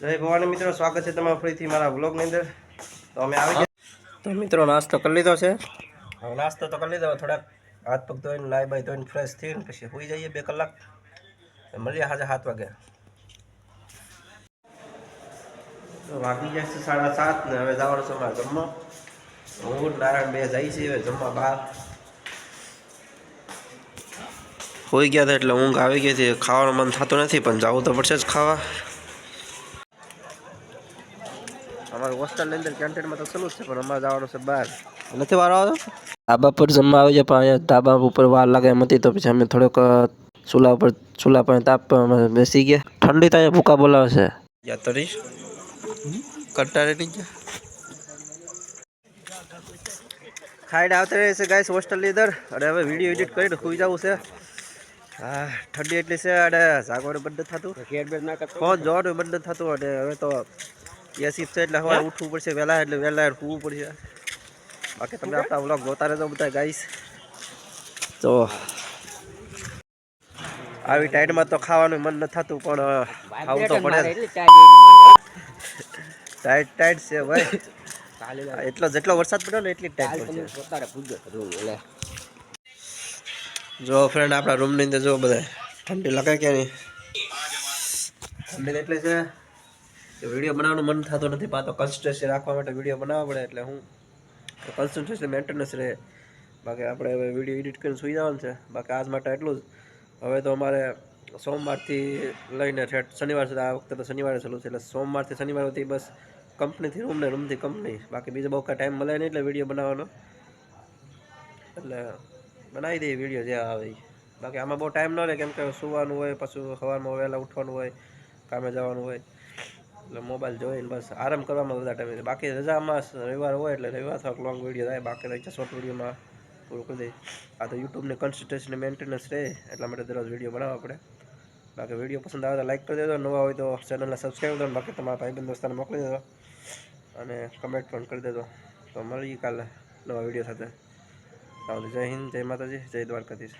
જય ભવાની મિત્રો સ્વાગત છે તમારું ફરીથી મારા બ્લોગની અંદર. તો અમે આવી ગયા. તો મિત્રો નાસ્તો કરી લીધો છે? હવે નાસ્તો તો કરી લીધો થોડાક હાથ પગ ધોઈને લાઈ બાઈ ધોઈને ફ્રેશ થઈને પછી હોઈ જઈએ બે કલાક. મળીએ હાજર સાત વાગે. વાગી જાય છે સાડા સાત ને હવે જવાનું છે અમારે જમવા. હું નારાયણ બે જાય છે હવે જમવા બહાર. હોઈ ગયા હતા એટલે ઊંઘ આવી ગઈ હતી ખાવાનું મન થતું નથી પણ જવું તો પડશે જ ખાવા. અમારે હોસ્ટેલની અંદર કેન્ટીનમાં તો ચાલુ જ છે પણ અમારે જવાનું છે બહાર નથી વારો આવ્યો ધાબા પર જમવા આવી જાય પણ અહીંયા ધાબા ઉપર વાર લાગે એમ હતી તો પછી અમે થોડોક અ, ચૂલા ઉપર ચૂલા પર તાપ પર અમે બેસી ગયા ઠંડી થાય ભૂકા બોલાવે છે યા તો રીશ કંટાળી નહીં ગયા ખાઈને આવતા રહે છે ગાઈસ હોસ્ટેલની અંદર અને હવે વીડિયો એડિટ કરીને સુઈ જવું છે હા ઠંડી એટલી છે અને જાગવાનું બંધ થતું ફોન જોવાનું બંધ થતું અને હવે તો એસી છે એટલે હવે ઉઠવું પડશે વહેલા એટલે વહેલા સૂવું પડશે. બાકી તમે આપણા વ્લોગ જોતા રહેજો બધા ગાઈસ તો આવી ટાઈટમાં તો ખાવાનું મન ન થતું પણ ખાવું તો પડે ટાઈટ ટાઈટ છે ભાઈ. એટલો જેટલો વરસાદ પડ્યો ને એટલી ટાઈટ પડશે. જો ફ્રેન્ડ આપણા રૂમની અંદર જો બધા ઠંડી લાગે કે નહીં. ઠંડી એટલે છે વીડિયો બનાવવાનું મન થતું નથી પાતો કન્સન્ટ્રેશન રાખવા માટે વીડિયો બનાવવા પડે એટલે હું કન્સન્ટ્રેશન મેન્ટેનન્સ રહે. બાકી આપણે હવે વીડિયો એડિટ કરીને સુઈ જવાનું છે. બાકી આજ માટે એટલું જ. હવે તો અમારે સોમવારથી લઈને ઠેઠ શનિવાર સુધી, આ વખતે તો શનિવારે ચાલુ છે, એટલે સોમવારથી શનિવાર સુધી બસ કંપનીથી રૂમ ને રૂમથી કંપની બાકી બીજો બહુ કાંઈ ટાઈમ મળે નહીં એટલે વીડિયો બનાવવાનો. એટલે બનાવી દઈએ વીડિયો જે આવે બાકી આમાં બહુ ટાઈમ ન રહે, કેમ કે સુવાનું હોય, પાછું સવારમાં વહેલા ઉઠવાનું હોય, કામે જવાનું હોય. એટલે મોબાઈલ જોઈને બસ આરામ કરવામાં બધા ટાઈમ છે. બાકી રજામાં રવિવાર હોય એટલે રવિવાર થોડોક લોંગ વીડિયો થાય, બાકી તો શોર્ટ વિડીયોમાં પૂરું કરી દઈએ આ તો યુટ્યુબને કન્સિસ્ટન્સી મેન્ટેનન્સ રહે એટલા માટે દરરોજ વીડિયો બનાવવા પડે. બાકી વીડિયો પસંદ આવે તો લાઈક કરી દેજો, નવા હોય તો ચેનલને સબસ્ક્રાઈબ કરો બાકી તમારા ભાઈબંધ દોસ્તાને મોકલી દેજો અને કમેન્ટ પણ કરી દેજો. તો મળીએ કાલે નવા વીડિયો સાથે. જય હિન્દ, જય માતાજી, જય દ્વારકાધીશ.